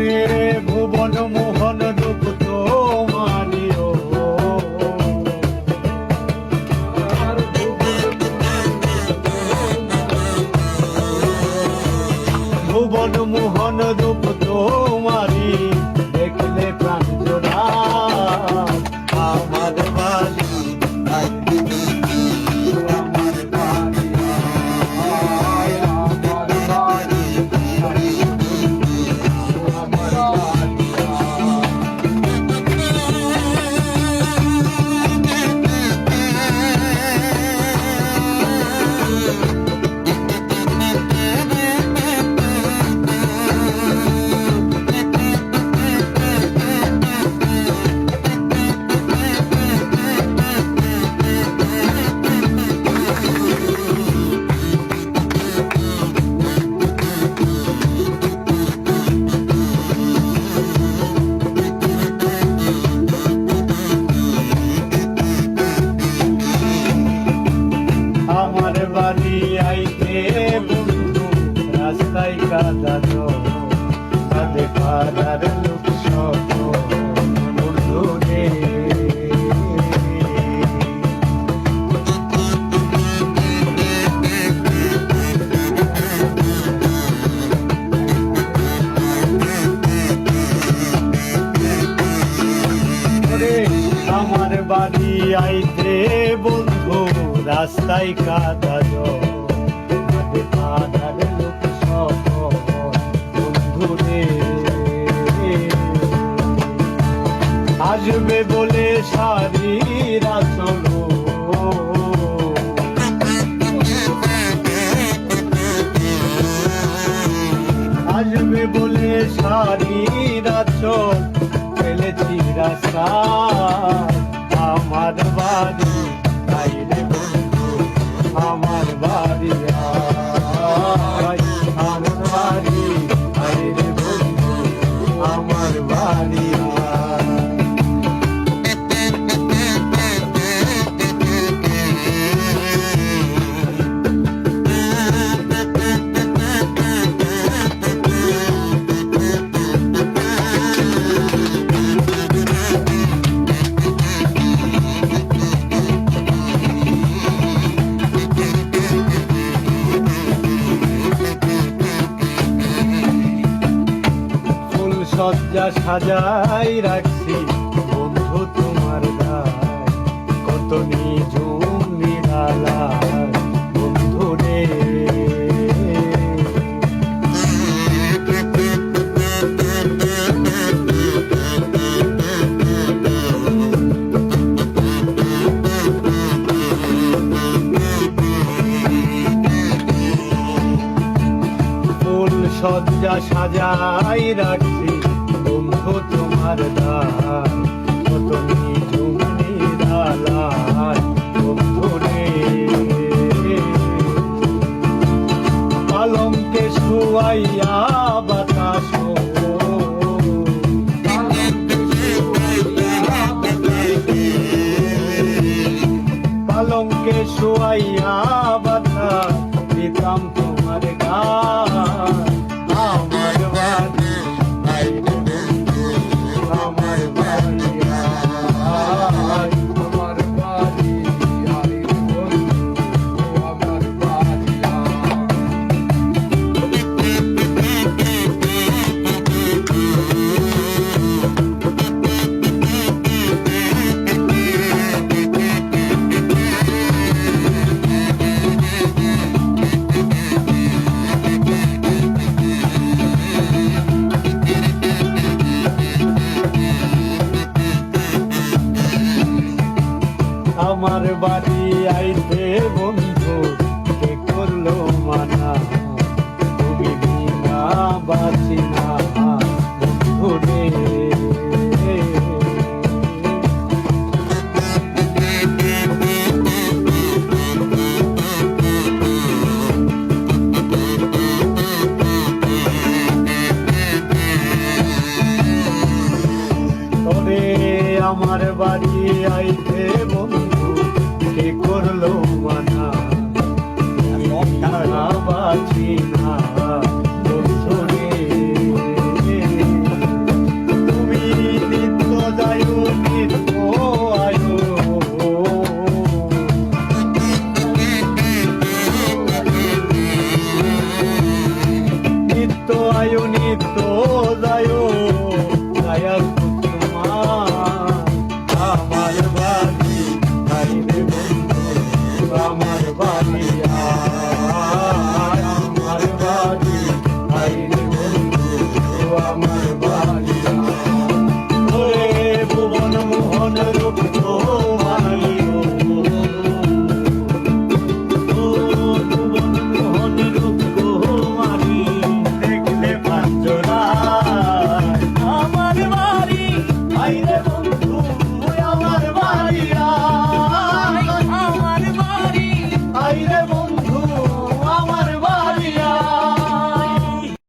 ওরে ভুবন মোহন রূপ তোমারিও ভুবন মোহন রূপ রাস্তায় কাদা কাঁদে কাদার লোক শত আমার বাড়ি আইতে বন্ধু রাস্তায় কাদা কাঁদে বলে সারিরা চল ফেলেছি রাস্তা। সজ্জা সাজাই রাখছি। বন্ধু তোমার কত নিজুম নিরালা সজ্জা সাজাই রাখছি। বন্ধু তোমার দায় কত নিজুম নিরালায় বন্ধু রে। শুয়াইয়া বাতাস পালঙ্কে শুয়াইয়া আমার বাড়ি আইতে বন্ধু, কে করল মানা? তুমি বিনা বাঁচি না, বন্ধু রে। আমার বাড়ি আইতে যায় নিত্য যায়